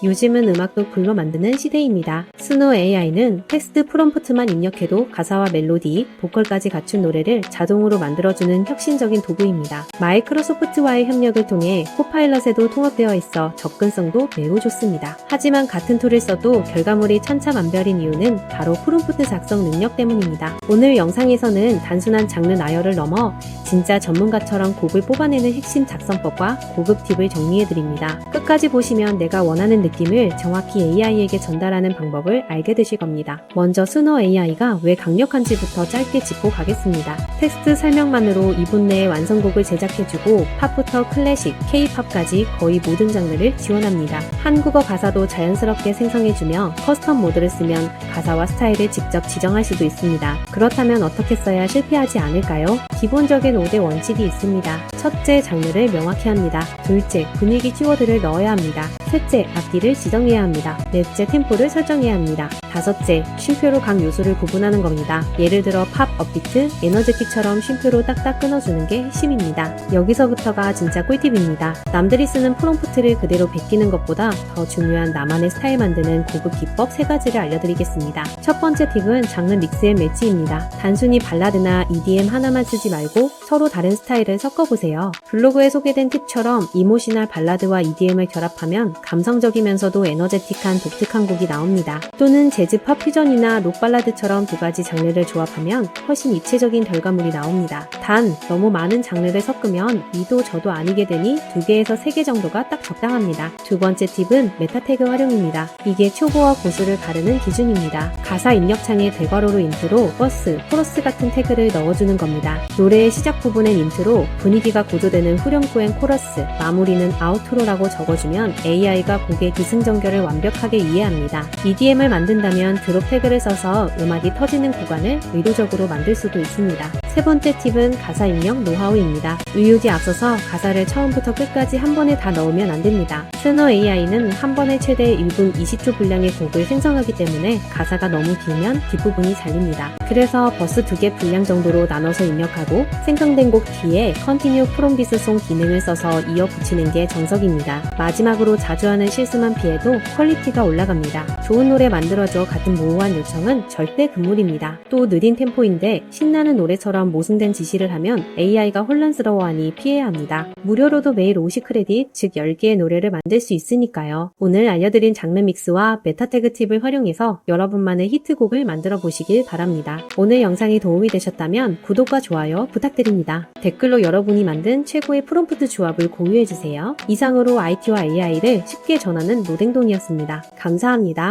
요즘은 음악도 글로 만드는 시대입니다. 스노 AI는 텍스트 프롬프트만 입력해도 가사와 멜로디, 보컬까지 갖춘 노래를 자동으로 만들어주는 혁신적인 도구입니다. 마이크로소프트와의 협력을 통해 코파일럿에도 통합되어 있어 접근성도 매우 좋습니다. 하지만 같은 툴을 써도 결과물이 천차만별인 이유는 바로 프롬프트 작성 능력 때문입니다. 오늘 영상에서는 단순한 장르 나열을 넘어 진짜 전문가처럼 곡을 뽑아내는 핵심 작성법과 고급 팁을 정리해드립니다. 끝까지 보시면 내가 원하는 느낌을 정확히 AI에게 전달하는 방법을 알게 되실 겁니다. 먼저 스노 AI가 왜 강력한지부터 짧게 짚고 가겠습니다. 텍스트 설명만으로 2분 내에 완성곡을 제작해주고 팝부터 클래식, K-팝까지 거의 모든 장르를 지원합니다. 한국어 가사도 자연스럽게 생성해주며 커스텀 모드를 쓰면 가사와 스타일을 직접 지정할 수도 있습니다. 그렇다면 어떻게 써야 실패하지 않을까요? 기본적인 5대 원칙이 있습니다. 첫째, 장르를 명확히 합니다. 둘째, 분위기 키워드를 넣어야 합니다. 셋째, 앞뒤를 지정해야 합니다. 넷째, 템포를 설정해야 합니다. 다섯째, 쉼표로 각 요소를 구분하는 겁니다. 예를 들어 팝, 업비트, 에너제틱처럼 쉼표로 딱딱 끊어주는 게 핵심입니다. 여기서부터가 진짜 꿀팁입니다. 남들이 쓰는 프롬프트를 그대로 베끼는 것보다 더 중요한 나만의 스타일 만드는 고급 기법 세 가지를 알려드리겠습니다. 첫 번째 팁은 장르 믹스 앤 매치입니다. 단순히 발라드나 EDM 하나만 쓰지 말고 서로 다른 스타일을 섞어보세요. 블로그에 소개된 팁처럼 이모셔널 발라드와 EDM을 결합하면 감성적이면서도 에너제틱한 독특한 곡이 나옵니다. 또는 재즈 팝 퓨전이나 록 발라드처럼 두 가지 장르를 조합하면 훨씬 입체적인 결과물이 나옵니다. 단 너무 많은 장르를 섞으면 이도 저도 아니게 되니 두 개에서 세 개 정도가 딱 적당합니다. 두 번째 팁은 메타 태그 활용입니다. 이게 초보와 고수를 가르는 기준입니다. 가사 입력창에 대괄호로 인트로, 버스, 코러스 같은 태그를 넣어주는 겁니다. 노래의 시작 부분엔 인트로, 분위기가 고조되는 후렴구엔 코러스, 마무리는 아우트로라고 적어주면 AI 가 곡의 기승전결을 완벽하게 이해합니다. EDM을 만든다면 드롭 태그를 써서 음악이 터지는 구간을 의도적으로 만들 수도 있습니다. 세 번째 팁은 가사 입력 노하우입니다. 의욕이 앞서서 가사를 처음부터 끝까지 한 번에 다 넣으면 안 됩니다. 스노 AI는 한 번에 최대 1분 20초 분량의 곡을 생성하기 때문에 가사가 너무 길면 뒷부분이 잘립니다. 그래서 버스 두 개 분량 정도로 나눠서 입력하고 생성된 곡 뒤에 Continue from this song 기능을 써서 이어 붙이는 게 정석입니다. 마지막으로 자주 하는 실수만 피해도 퀄리티가 올라갑니다. 좋은 노래 만들어줘 같은 모호한 요청은 절대 금물입니다. 또 느린 템포인데 신나는 노래처럼 모순된 지시를 하면 AI가 혼란스러워하니 피해야 합니다. 무료로도 매일 50 크레딧, 즉 10개의 노래를 만들 수 있으니까요. 오늘 알려드린 장르 믹스와 메타 태그 팁을 활용해서 여러분만의 히트곡을 만들어 보시길 바랍니다. 오늘 영상이 도움이 되셨다면 구독과 좋아요 부탁드립니다. 댓글로 여러분이 만든 최고의 프롬프트 조합을 공유해주세요. 이상으로 IT와 AI를 쉽게 전하는 노댕동이었습니다. 감사합니다.